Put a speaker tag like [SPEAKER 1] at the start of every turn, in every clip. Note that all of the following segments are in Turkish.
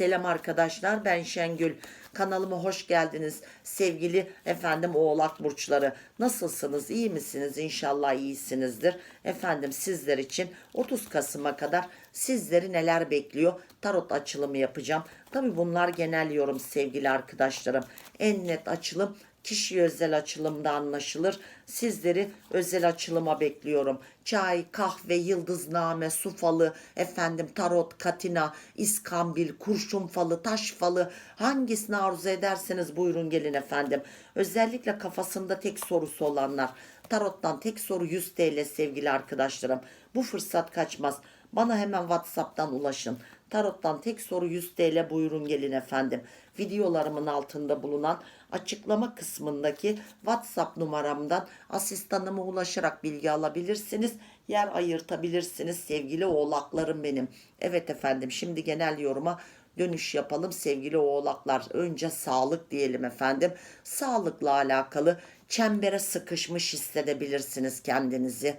[SPEAKER 1] Selam arkadaşlar ben Şengül. Kanalıma hoş geldiniz. Sevgili efendim oğlak burçları. Nasılsınız? İyi misiniz? İnşallah iyisinizdir. Efendim sizler için 30 Kasım'a kadar sizleri neler bekliyor? Tarot açılımı yapacağım. Tabi bunlar genel yorum sevgili arkadaşlarım. En net açılım kişi özel açılımda anlaşılır. Sizleri özel açılıma bekliyorum. Çay, kahve, yıldızname, su falı, efendim tarot, katina, iskambil, kurşun falı, taş falı hangisini arzu ederseniz buyurun gelin efendim. Özellikle kafasında tek sorusu olanlar. Tarottan tek soru 100 TL sevgili arkadaşlarım. Bu fırsat kaçmaz. Bana hemen WhatsApp'tan ulaşın. Tarottan tek soru 100 TL buyurun gelin efendim. Videolarımın altında bulunan açıklama kısmındaki WhatsApp numaramdan asistanıma ulaşarak bilgi alabilirsiniz. Yer ayırtabilirsiniz sevgili oğlaklarım benim. Evet efendim şimdi genel yoruma dönüş yapalım sevgili oğlaklar. Önce sağlık diyelim efendim. Sağlıkla alakalı çembere sıkışmış hissedebilirsiniz kendinizi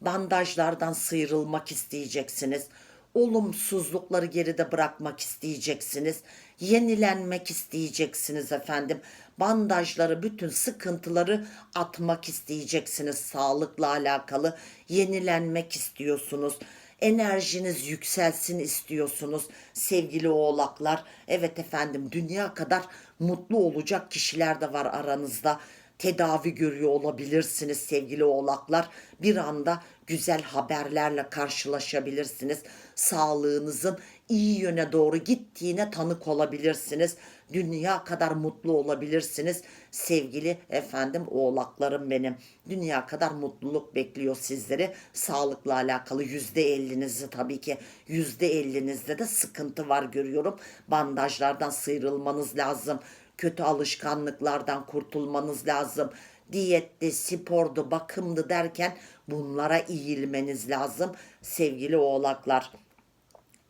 [SPEAKER 1] bandajlardan sıyrılmak isteyeceksiniz. Olumsuzlukları geride bırakmak isteyeceksiniz. Yenilenmek isteyeceksiniz efendim. Bandajları, bütün sıkıntıları atmak isteyeceksiniz. Sağlıkla alakalı yenilenmek istiyorsunuz enerjiniz yükselsin istiyorsunuz sevgili oğlaklar. Evet efendim dünya kadar mutlu olacak kişiler de var aranızda tedavi görüyor olabilirsiniz sevgili oğlaklar. Bir anda güzel haberlerle karşılaşabilirsiniz. Sağlığınızın iyi yöne doğru gittiğine tanık olabilirsiniz. Dünya kadar mutlu olabilirsiniz. Sevgili efendim oğlaklarım benim. Dünya kadar mutluluk bekliyor sizleri. Sağlıkla alakalı yüzde ellinizi tabii ki yüzde ellinizde de sıkıntı var görüyorum. Bandajlardan sıyrılmanız lazım kötü alışkanlıklardan kurtulmanız lazım. Diyette, spordu, bakımdı derken bunlara eğilmeniz lazım sevgili oğlaklar.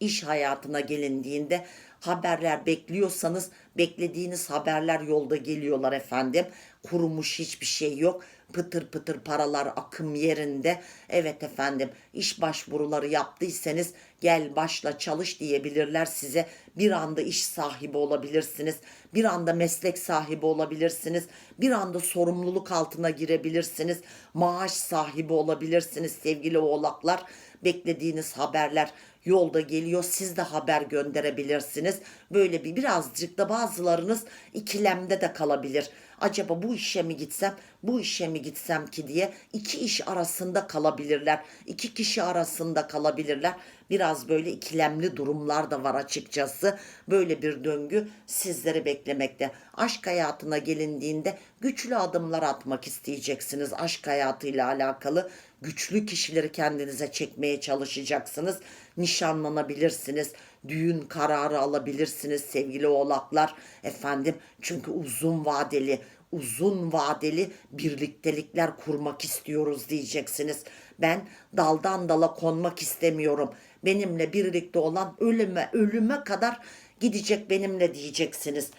[SPEAKER 1] İş hayatına gelindiğinde haberler bekliyorsanız beklediğiniz haberler yolda geliyorlar efendim. Kurumuş hiçbir şey yok. Pıtır pıtır paralar akım yerinde. Evet efendim iş başvuruları yaptıysanız gel başla çalış diyebilirler size. Bir anda iş sahibi olabilirsiniz. Bir anda meslek sahibi olabilirsiniz. Bir anda sorumluluk altına girebilirsiniz. Maaş sahibi olabilirsiniz sevgili oğlaklar. Beklediğiniz haberler yolda geliyor. Siz de haber gönderebilirsiniz. Böyle bir birazcık da bazılarınız ikilemde de kalabilir. Acaba bu işe mi gitsem, bu işe mi gitsem ki diye iki iş arasında kalabilirler. İki kişi arasında kalabilirler. Biraz böyle ikilemli durumlar da var açıkçası. Böyle bir döngü sizleri beklemekte. Aşk hayatına gelindiğinde güçlü adımlar atmak isteyeceksiniz. Aşk hayatıyla alakalı güçlü kişileri kendinize çekmeye çalışacaksınız. Nişanlanabilirsiniz. Düğün kararı alabilirsiniz sevgili oğlaklar. Efendim çünkü uzun vadeli uzun vadeli birliktelikler kurmak istiyoruz diyeceksiniz. Ben daldan dala konmak istemiyorum. Benimle birlikte olan ölüme ölüme kadar gidecek benimle diyeceksiniz.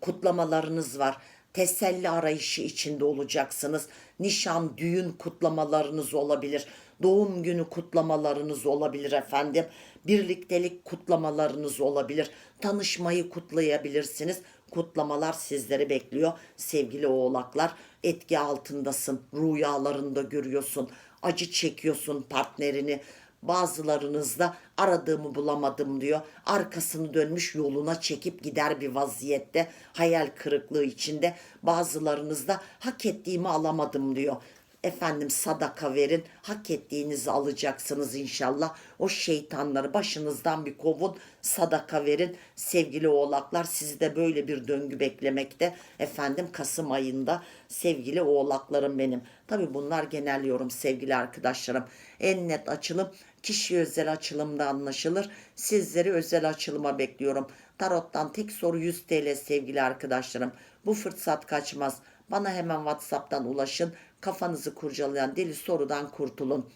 [SPEAKER 1] Kutlamalarınız var teselli arayışı içinde olacaksınız. Nişan, düğün kutlamalarınız olabilir. Doğum günü kutlamalarınız olabilir efendim. Birliktelik kutlamalarınız olabilir. Tanışmayı kutlayabilirsiniz. Kutlamalar sizleri bekliyor sevgili oğlaklar. Etki altındasın. Rüyalarında görüyorsun. Acı çekiyorsun partnerini. Bazılarınız da aradığımı bulamadım diyor. Arkasını dönmüş yoluna çekip gider bir vaziyette. Hayal kırıklığı içinde. Bazılarınız da hak ettiğimi alamadım diyor. Efendim sadaka verin. Hak ettiğinizi alacaksınız inşallah. O şeytanları başınızdan bir kovun. Sadaka verin. Sevgili oğlaklar sizi de böyle bir döngü beklemekte. Efendim Kasım ayında sevgili oğlaklarım benim. Tabi bunlar genel yorum sevgili arkadaşlarım. En net açılım kişi özel açılımda anlaşılır. Sizleri özel açılıma bekliyorum. Tarot'tan tek soru 100 TL sevgili arkadaşlarım. Bu fırsat kaçmaz. Bana hemen WhatsApp'tan ulaşın. Kafanızı kurcalayan deli sorudan kurtulun.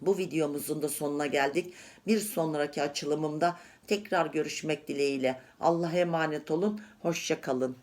[SPEAKER 1] Bu videomuzun da sonuna geldik. Bir sonraki açılımımda tekrar görüşmek dileğiyle. Allah'a emanet olun. Hoşça kalın.